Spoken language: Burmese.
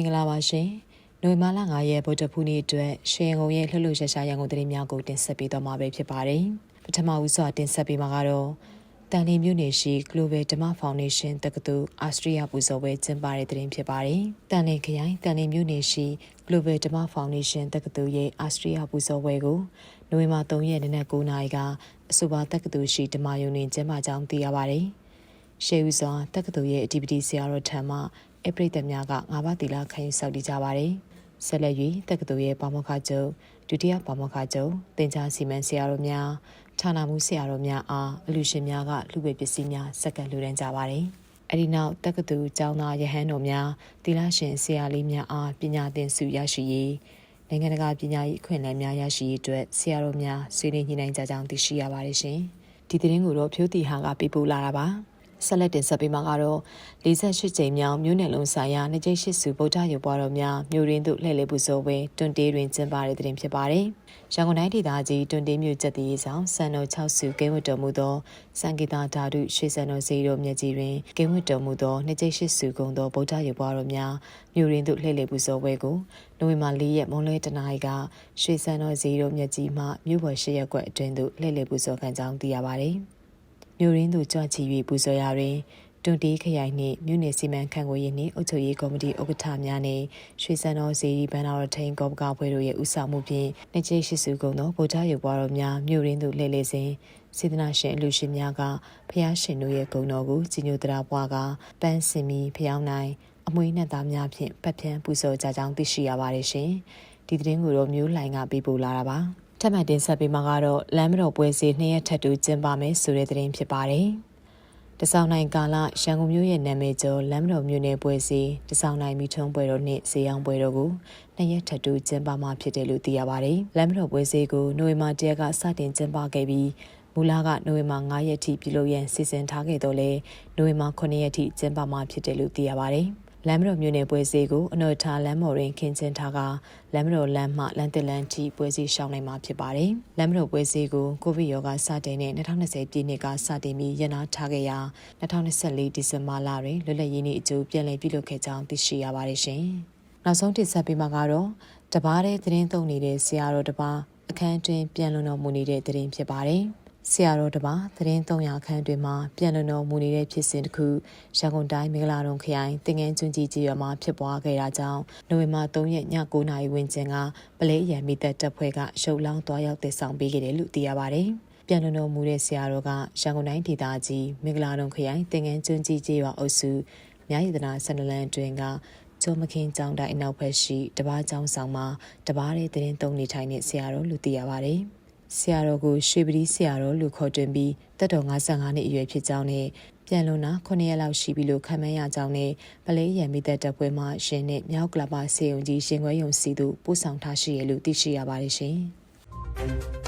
င်္ဂလာပါရှင်။နိုဝင်ဘာလ9ရက်ဗုဒ္ဓဖူးနေ့အတွက်ရွှေရန်ကုန်ရဲ့လှုပ်လှုပ်ရှားရှားရန်ကုန်သတင်းများကိုတင်ဆက်ပေးတော့မှာပဲဖြစ်ပါတယ်။ပထမဦးစွာတင်ဆက်ပေးမှာကတော့တန်လင်းမြို့နယ်ရှိ Global Dharma Foundation တက္ကသိုလ်အာစတြေးလျပူဇော်ပွဲကျင်းပတဲ့သတင်းဖြစ်ပါတယ်။တန်လင်းခရိုင်တန်လင်းမြို့နယ်ရှိ Global Dharma Foundation တက္ကသိုလ်ရဲ့အာစတြေးလျပူဇော်ပွဲကိုနိုဝင်ဘာ3ရက်နေ့နက်9:00နာရီကအဆိုပါတက္ကသိုလ်ရှိဓမ္မယုံတွင်ကျင်းပကြောင်းသိရပါတယ်။ရှေးဦးစွာတက္ကသိုလ်ရဲ့အဓိပတိဆရာတော်ထံမှ အပရိသတ်များကငါးပါးတီလာခံယူဆောက်တည်ကြပါတယ်။ဆက်လက်၍တက္ကသိုလ်ရဲ့ပါမောက္ခချုပ်ဒုတိယပါမောက္ခချုပ်တင်ကြားစီမံဆရာတော်များဌာနမှုဆရာတော်များအားအလူရှင်များကလူဝေပစ္စည်းများစက္ကန့်လူတန်းကြပါတယ်။အဲဒီနောက်တက္ကသိုလ်ကျောင်းသားယဟန်တော်များတီလာရှင်ဆရာလေးများအားပညာသင်ဆုရရှိရေးနိုင်ငံတကာပညာရေးအခွင့်အလမ်းများရရှိရေးအတွက်ဆရာတော်များဆွေးနွေးညှိနှိုင်းကြကြောင်းသိရှိရပါတယ်ရှင်။ဒီသတင်းကိုတော့ဖြိုးတီဟာကပြပို့လာတာပါ။ ဆက်လက်တင်ဆက်ပေးမှာကတော့48ကြိမ်မြောက်မြို့နယ်လုံးဆိုင်ရာနှစ်ကျိတ်ရှိစုဗုဒ္ဓရုပ်ပွားတော်များမြို့ရင်းသို့လှည့်လည်ပူဇော်ပွဲတွန်တေးတွင်ကျင်းပတဲ့တဲ့တင်ဖြစ်ပါတယ်။ရန်ကုန်တိုင်းဒေသကြီးတွန်တေးမြို့ကျက်တည်ဆောင်စံတော်6စုကင်းဝတ်တော်မူသောစံဂီတာဓာတုရွှေစံတော်စီတို့မြက်ကြီးတွင်ကင်းဝတ်တော်မူသောနှစ်ကျိတ်ရှိစုကုံသောဗုဒ္ဓရုပ်ပွားတော်များမြို့ရင်းသို့လှည့်လည်ပူဇော်ပွဲကိုနိုဝင်ဘာ၄ရက်မွန်လွဲတနာရီကရွှေစံတော်စီတို့မြက်ကြီးမှမြို့ပေါ်ရှိရက်ကွက်အတွင်းသို့လှည့်လည်ပူဇော်ခံကြောင်းသိရပါတယ်။ မြို့ရင်းသူကြွချီ၍ပူဇော်ရာတွင်တွန်တေးခရိုင်နှင့်မြို့နယ်စီမံခန့်ခွဲရေးနှင့်အုပ်ချုပ်ရေးကော်မတီဥက္ကဋ္ဌများနှင့်ရွှေစံတော်စီရီဘန်နာတော်ထိန်ကောပကဖွဲ့တို့ရဲ့ဦးဆောင်မှုဖြင့်နှစ်ကျိရှိစုကုံသောဗိုလ်ချရုပ်ပွားတော်များမြို့ရင်းသူလှည့်လည်စဉ်စေတနာရှင်အလူရှင်များကဖျားရှင်တို့ရဲ့ဂုဏ်တော်ကိုကြီးညိုတရားပွားကပန်းစင်မီဖျောင်းနိုင်အမွေနဲ့သားများဖြင့်ပတ်ဖြန်းပူဇော်ကြကြောင်းသိရှိရပါတယ်ရှင်ဒီသတင်းကိုတော့မျိုးလှိုင်ကပေးပို့လာတာပါ ထပ်မံတင်ဆက်ပေးမှာကတော့လမ်းမတော်ပွဲစီနှစ်ရက်ထပ်တူကျင်းပမယ်ဆိုတဲ့သတင်းဖြစ်ပါတယ်။တစောင်းနိုင်ကာလရန်ကုန်မြို့ရဲ့နာမည်ကျော်လမ်းမတော်မြို့နယ်ပွဲစီတစောင်းနိုင်မိထုံးပွဲတော်နှင့်ဇေယျအောင်ပွဲတော်ကိုနှစ်ရက်ထပ်တူကျင်းပမှာဖြစ်တယ်လို့သိရပါတယ်။လမ်းမတော်ပွဲစီကိုနိုဝင်ဘာ၁ရက်ကစတင်ကျင်းပခဲ့ပြီးမူလကနိုဝင်ဘာ9ရက်ထိပြုလုပ်ရန်စီစဉ်ထားခဲ့တော့လဲနိုဝင်ဘာ9ရက်ထိကျင်းပမှာဖြစ်တယ်လို့သိရပါတယ်။ လမ်းမတော်မြို့နယ်ပွဲစည်းကိုအနော်ထားလမ်းမော်တွင်ခင်းကျင်းထားကလမ်းမတော်လမ်းမှလမ်းတစ်လမ်းထိပွဲစည်းရှောင်းနိုင်မှာဖြစ်ပါတယ်။လမ်းမတော်ပွဲစည်းကိုကိုဗစ်ရောဂါစတင်တဲ့2020ပြည်နှစ်ကစတင်ပြီးရနာထားခဲ့ရာ2024ဒီဇင်ဘာလတွင်လွတ်လပ်ရေးနေ့အကျိုးပြန်လည်ပြုလုပ်ခဲ့ကြောင်းသိရှိရပါတယ်ရှင်။နောက်ဆုံးတင်ဆက်ပေးမှာကတော့တပားတဲ့သတင်းသုံးနေတဲ့ဆရာတော်တပားအခန်းတွင်ပြန်လွန်တော်မူနေတဲ့သတင်းဖြစ်ပါတယ်။ ဆရာတော်တပါသတင်း300ခန်းတွင်မှပြန်လည်တော်မူနေတဲ့ဖြစ်စဉ်တစ်ခုရန်ကုန်တိုင်းမင်္ဂလာတုံခရိုင်တင်ငန်းကျွန်းကြီးကြီးရွာမှာဖြစ်ပွားခဲ့တာကြောင့်နိုဝင်ဘာ3ရက်ည9:00နာရီဝန်းကျင်ကပလဲရံမိသက်တပ်ဖွဲ့ကရှုပ်လောင်းသွားရောက်တည်ဆောင်ပေးခဲ့တယ်လို့သိရပါတယ်။ပြန်လည်တော်မူတဲ့ဆရာတော်ကရန်ကုန်တိုင်းဒေသကြီးမင်္ဂလာတုံခရိုင်တင်ငန်းကျွန်းကြီးကြီးရွာအုပ်စုမြရည်တနာဆန္ဒလန်တွင်ကကျော်မခင်ကျောင်းတိုင်းအနောက်ဘက်ရှိတပားကျောင်းဆောင်မှာတပားတဲ့သတင်းသုံးနေထိုင်တဲ့ဆရာတော်လို့သိရပါတယ်။ ဆရာတော်ကိုရွှေပတိဆရာတော်လို့ခေါ်တွင်ပြီးတက်တော်55နှစ်အရွယ်ဖြစ်ကြောင်းနဲ့ပြန်လွန်တာ9ရက်လောက်ရှိပြီလို့ခံမှန်းရကြောင်းနဲ့ပလဲရံမိသက်တပ်ပွဲမှရှင်နဲ့မြောက်ကလပါစေုံကြီးရှင်ခွဲယုံစီတို့ပို့ဆောင်ထားရှိရလို့သိရှိရပါတယ်ရှင်။